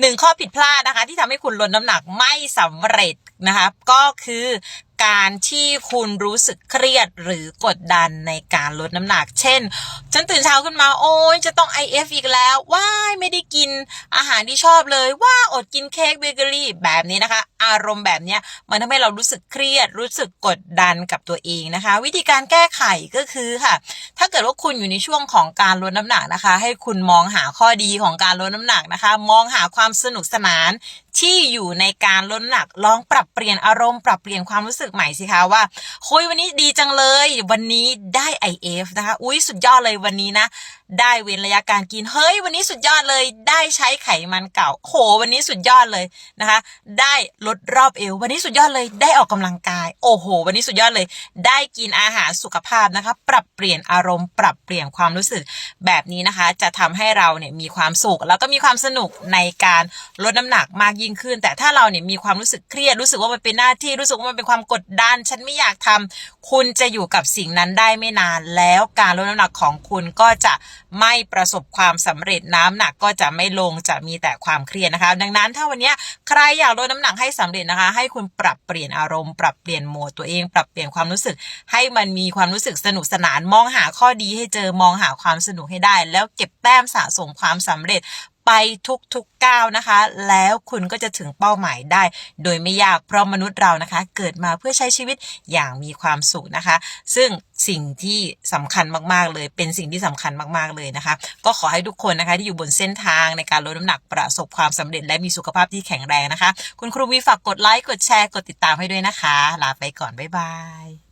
หนึ่งข้อผิดพลาดนะคะ ที่ทำให้คุณลดน้ำหนักไม่สำเร็จนะคะ ก็คือ การที่คุณรู้สึกเครียดหรือกดดันในการลดน้ำหนัก เช่น ฉันตื่นเช้าขึ้นมาโอ้ยจะต้อง IF อีกแล้วว้ายไม่ได้กินอาหารที่ชอบเลยว่าอดกินเค้กเบเกอรี่แบบนี้นะคะ อารมณ์แบบนี้มันทำให้เรารู้สึกเครียด รู้สึกกดดันกับตัวเองนะคะ วิธีการแก้ไขก็คือค่ะ ถ้าเกิดว่าคุณอยู่ในช่วงของการลดน้ำหนักนะคะ ให้คุณมองหาข้อดีของการลดน้ำหนักนะคะ มองหาความสนุกสนาน ที่อยู่ในการลดหนักลองปรับเปลี่ยนอารมณ์ปรับเปลี่ยนความรู้สึกใหม่สิคะว่าคุยวันนี้ดีจังเลย วันนี้ได้ IF นะคะ อุ้ยสุดยอดเลยวันนี้นะ ได้เว้นระยะการกิน เฮ้ย วันนี้สุดยอดเลย ได้ใช้ไขมันเก่า โห วันนี้สุดยอดเลยนะคะ ได้ลดรอบเอว วันนี้สุดยอดเลย ได้ออกกำลังกาย โอ้โห วันนี้สุดยอดเลย ได้กินอาหารสุขภาพนะคะ ปรับเปลี่ยนอารมณ์ ปรับเปลี่ยนความรู้สึกแบบนี้นะคะ จะทำให้เราเนี่ยมีความสุข แล้วก็มีความสนุกในการลดน้ำหนักมากยิ่งขึ้น แต่ถ้าเราเนี่ยมีความรู้สึกเครียดรู้สึกว่ามันเป็นหน้าที่รู้สึกว่ามันเป็นความกดดัน ฉันไม่อยากทำคุณจะอยู่กับสิ่งนั้นได้ไม่นาน แล้วการลดน้ำหนักของคุณก็จะไม่ประสบความสำเร็จน้ำหนักก็จะไม่ลงจะมีแต่ความเครียดนะคะ ดังนั้นถ้าวันนี้ใครอยากลดน้ำหนักให้สำเร็จนะคะ ให้คุณปรับเปลี่ยนอารมณ์ปรับเปลี่ยนโหมดตัวเอง ปรับเปลี่ยนความรู้สึก ให้มันมีความรู้สึกสนุกสนานมองหาข้อดีให้เจอมองหาความสนุกให้ได้ แล้วเก็บแต้มสะสมความสำเร็จไปทุกๆก้าวนะคะ แล้วคุณก็จะถึงเป้าหมายได้ โดยไม่ยากเพราะมนุษย์เรานะคะ เกิดมาเพื่อใช้ชีวิตอย่างมีความสุขนะคะ ซึ่งสิ่งที่สำคัญมากๆเลย เป็นสิ่งที่สำคัญมากๆเลยนะคะ ก็ขอให้ทุกคนนะคะที่อยู่บนเส้นทางในการลดน้ำหนักประสบความสำเร็จ และมีสุขภาพที่แข็งแรงนะคะ คุณครูวีฝากกดไลค์กดแชร์กดติดตามให้ด้วยนะคะ ลาไปก่อนบ๊ายบาย